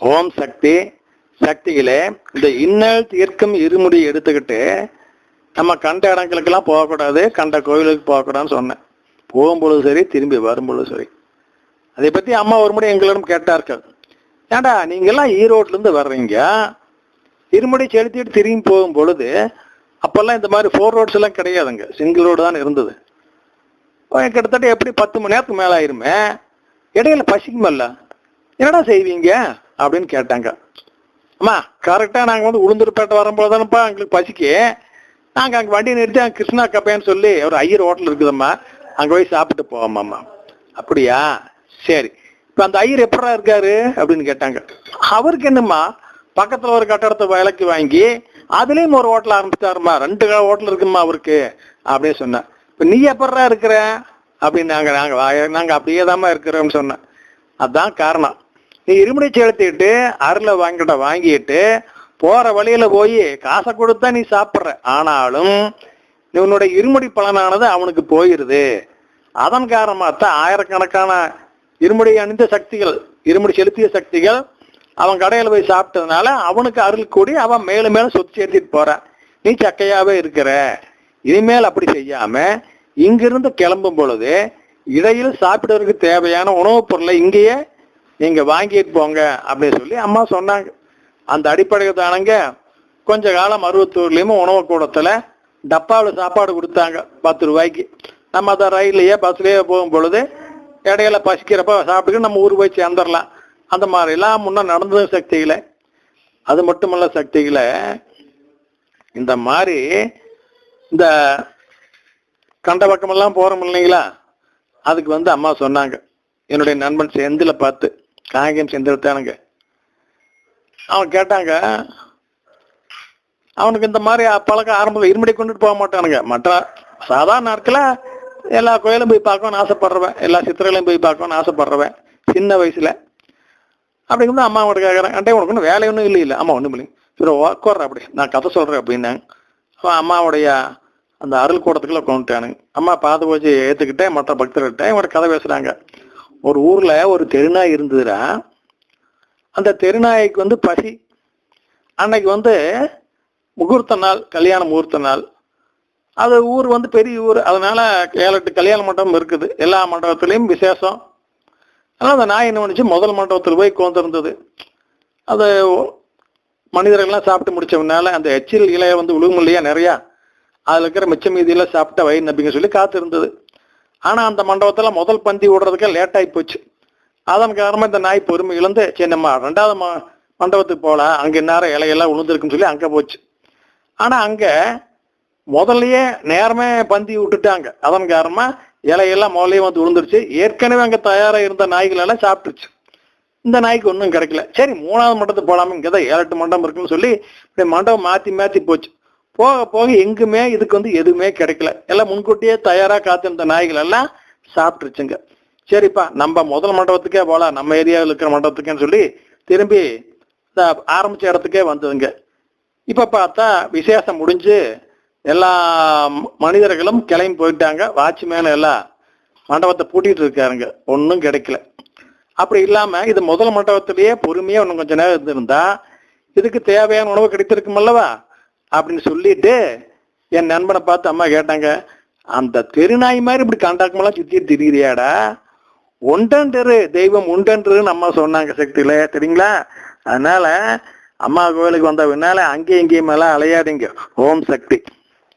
ஓம் சக்தி சக்தியிலே இந்த இன்னல் தீர்க்கும் இருமுடி எடுத்துக்கிட்டு நம்ம கண்ட இடங்களுக்கெல்லாம் போகக்கூடாது கண்ட கோயிலுக்கு போகக்கூடாதுன்னு சொன்னேன். போகும்பொழுது சரி திரும்பி வரும்பொழுது சரி. அதை பற்றி அம்மா ஒரு முறை எங்களிடம் கேட்டார்கள். ஏண்டா நீங்கள்லாம் எல்லாம் வர்றீங்க? இருமுடி செலுத்திட்டு திரும்பி போகும் பொழுது அப்போல்லாம் இந்த மாதிரி ஃபோர் ரோட்ஸ் எல்லாம் கிடையாதுங்க. சிங்கிள் ரோடு தான் இருந்தது. கிட்டத்தட்ட எப்படி பத்து மணி நேரத்துக்கு மேலே ஆயிருமே இடையில பசிக்குமல்ல? என்னடா செய்வீங்க? அப்படின்னு கேட்டாங்க. அம்மா கரெக்டாக நாங்கள் வந்து உளுந்தூர்பேட்டை வரும்போது தானப்பா எங்களுக்கு பசிக்கு. நாங்கள் அங்கே வண்டி நிறுத்தி அங்கே கிருஷ்ணா கப்பேன்னு சொல்லி ஒரு ஐயர் ஹோட்டல் இருக்குதம்மா. அங்கே போய் சாப்பிட்டு போவோம்மாம்மா அப்படியா? சரி. இப்போ அந்த ஐயர் எப்படா இருக்காரு? அப்படின்னு கேட்டாங்க. அவருக்கு என்னம்மா பக்கத்தில் ஒரு கட்டடத்தை விலைக்கு வாங்கி அதுலேயும் ஒரு ஹோட்டல் ஆரம்பிச்சிட்டாருமா ரெண்டு ஹோட்டல் இருக்குமா அவருக்கு அப்படின்னு சொன்னேன். இப்போ நீ எப்படா இருக்கிற? அப்படின்னு நாங்கள் நாங்கள் நாங்கள் அப்படியே தாம்மா இருக்கிறோம்னு சொன்னேன். அதுதான் காரணம். நீ இருமுடி செலுத்திட்டு அருளை வாங்கிட்ட வாங்கிட்டு போற வழியில போய் காசை கொடுத்தா நீ சாப்பிடுற. ஆனாலும் நீ உன்னுடைய இருமுடி பலனானது அவனுக்கு போயிருது. அதன் காரணமாக தான் ஆயிரக்கணக்கான இருமுடி அணிந்த சக்திகள் இருமுடி செலுத்திய சக்திகள் அவன் கடையில் போய் சாப்பிட்டதுனால அவனுக்கு அருள் கூடி அவன் மேலும் மேலும் சொத்து சேர்த்திட்டு போறான் நீ சக்கையாவே இருக்கிற. இனிமேல் அப்படி செய்யாம இங்கிருந்து கிளம்பும் பொழுது இடையில் சாப்பிடுறதுக்கு தேவையான உணவுப் பொருளை இங்கேயே நீங்க வாங்கிட்டு போங்க அப்படின்னு சொல்லி அம்மா சொன்னாங்க. அந்த அடிப்படையில் தானங்க கொஞ்ச காலம் மருவத்தூர்லயும் உணவு கூடத்துல டப்பாவில் சாப்பாடு கொடுத்தாங்க பத்து ரூபாய்க்கு. நம்ம அதை ரயில்லையே பஸ்லயே போகும் பொழுது இடையில பசிக்கிறப்ப சாப்பிட்டுட்டு நம்ம ஊர் போய் சேர்ந்துடலாம். அந்த மாதிரிலாம் முன்ன நடந்தது சக்தியில அது மட்டுமல்ல சக்தியில இந்த மாதிரி இந்த கண்ட பக்கமெல்லாம் போறோம் இல்லைங்களா? அதுக்கு வந்து அம்மா சொன்னாங்க. என்னுடைய நண்பன் செந்தில பார்த்து காங்கியம் சேர்ந்து விட்டானுங்க அவன் கேட்டாங்க அவனுக்கு இந்த மாதிரி பழக்கம் ஆரம்பத்தில் இருமடி கொண்டுட்டு போக மாட்டானுங்க. மற்ற சாதாரண நாட்கள எல்லா கோயிலும் போய் பார்க்கணும்னு ஆசைப்படுறவன் எல்லா சித்திரைகளையும் போய் பார்க்கணும்னு ஆசைப்படுறவன் சின்ன வயசுல. அப்படிங்கும்போது அம்மா அவன்கிட்ட கேட்குறேன் அண்டே உனக்கு ஒன்றும் வேலை ஒன்றும் இல்லை இல்லை அம்மா ஒன்றும் இல்லைங்க. சரி உட்கார்ற அப்படி. நான் கதை சொல்கிறேன் அப்படின்னாங்க. அப்போ அம்மாவுடைய அந்த அருள் கூடத்துக்குள்ள கொண்டுட்டானுங்க அம்மா பார்த்து போச்சு ஏற்றுக்கிட்டேன் மற்ற பக்தர்கிட்ட இவங்க கதை பேசுகிறாங்க ஒரு ஊரில் ஒரு தெருநாய் இருந்ததுன்னா அந்த தெருநாய்க்கு வந்து பசி. அன்னைக்கு வந்து முகூர்த்த நாள் கல்யாண முகூர்த்த நாள். அது ஊர் வந்து பெரிய ஊர். அதனால ஏழு கல்யாண மண்டபம் இருக்குது. எல்லா மண்டபத்துலேயும் விசேஷம். ஆனால் அந்த நாய் என்ன பண்ணுச்சு? முதல் மண்டபத்தில் போய் கோந்திருந்தது அது மனிதர்கள்லாம் சாப்பிட்டு முடிச்சவனால அந்த எச்சில் இலையை வந்து விழுகும் இல்லையா நிறையா? அதில் இருக்கிற மிச்ச மீதியெல்லாம் சாப்பிட்டா வயிறு நம்பிங்க சொல்லி காத்திருந்தது. ஆனால் அந்த மண்டபத்தில் முதல் பந்தி விடுறதுக்கு லேட்டாகி போச்சு. அதன் காரணமாக இந்த நாய் பொறுமை இழந்து சரி நம்ம ரெண்டாவது ம- மண்டபத்துக்கு போகலாம் அங்கே நேரம் இலையெல்லாம் விழுந்திருக்குன்னு சொல்லி அங்கே போச்சு. ஆனால் அங்கே முதல்லையே நேரமே பந்தி விட்டுட்டாங்க. அதன் காரணமாக இலையெல்லாம் முதலையும் வந்து விழுந்துருச்சு ஏற்கனவே அங்கே தயாராக இருந்த நாய்களெல்லாம் சாப்பிட்டுருச்சு. இந்த நாய்க்கு ஒன்றும் கிடைக்கல. சரி மூணாவது மண்டபத்துக்கு போகலாமே இங்கே தான் ஏழு எட்டு மண்டபம் இருக்குன்னு சொல்லி இப்படி மண்டபம் மாற்றி மாற்றி போச்சு. போக போக எங்குமே இதுக்கு வந்து எதுவுமே கிடைக்கல. எல்லாம் முன்கூட்டியே தயாரா காத்திருந்த நாய்கள் எல்லாம் சாப்பிட்டுருச்சுங்க. சரிப்பா நம்ம முதல் மண்டபத்துக்கே போகலாம் நம்ம ஏரியாவில் இருக்கிற மண்டபத்துக்கேன்னு சொல்லி திரும்பி இந்த ஆரம்பிச்ச இடத்துக்கே வந்ததுங்க. இப்போ பார்த்தா விசேஷம் முடிஞ்சு எல்லா ம- மனிதர்களும் கிளம்பி போயிட்டாங்க. வாட்ச்மேன் எல்லாம் மண்டபத்தை பூட்டிகிட்டு இருக்காருங்க. ஒன்றும் கிடைக்கல. அப்படி இல்லாமல் இது முதல் மண்டபத்திலேயே பொறுமையாக இன்னும் கொஞ்சம் நேரம் இருந்திருந்தா இதுக்கு தேவையான உணவு கிடைத்திருக்கும் அல்லவா அப்படின்னு சொல்லிட்டு என் நண்பனை பார்த்து அம்மா கேட்டாங்க அந்த தெருநாய் மாதிரி இப்படி கண்டாக்கமெல்லாம் சுற்றி திரிகிறியாடா ஒன்றன் தெய்வம் உண்டன்றுன்னு அம்மா சொன்னாங்க சக்தியில தெரியுங்களா? அதனால அம்மா கோயிலுக்கு வந்த பின்னால அங்கேயும் இங்கேயும் எல்லாம் அலையாதீங்க. ஓம் சக்தி.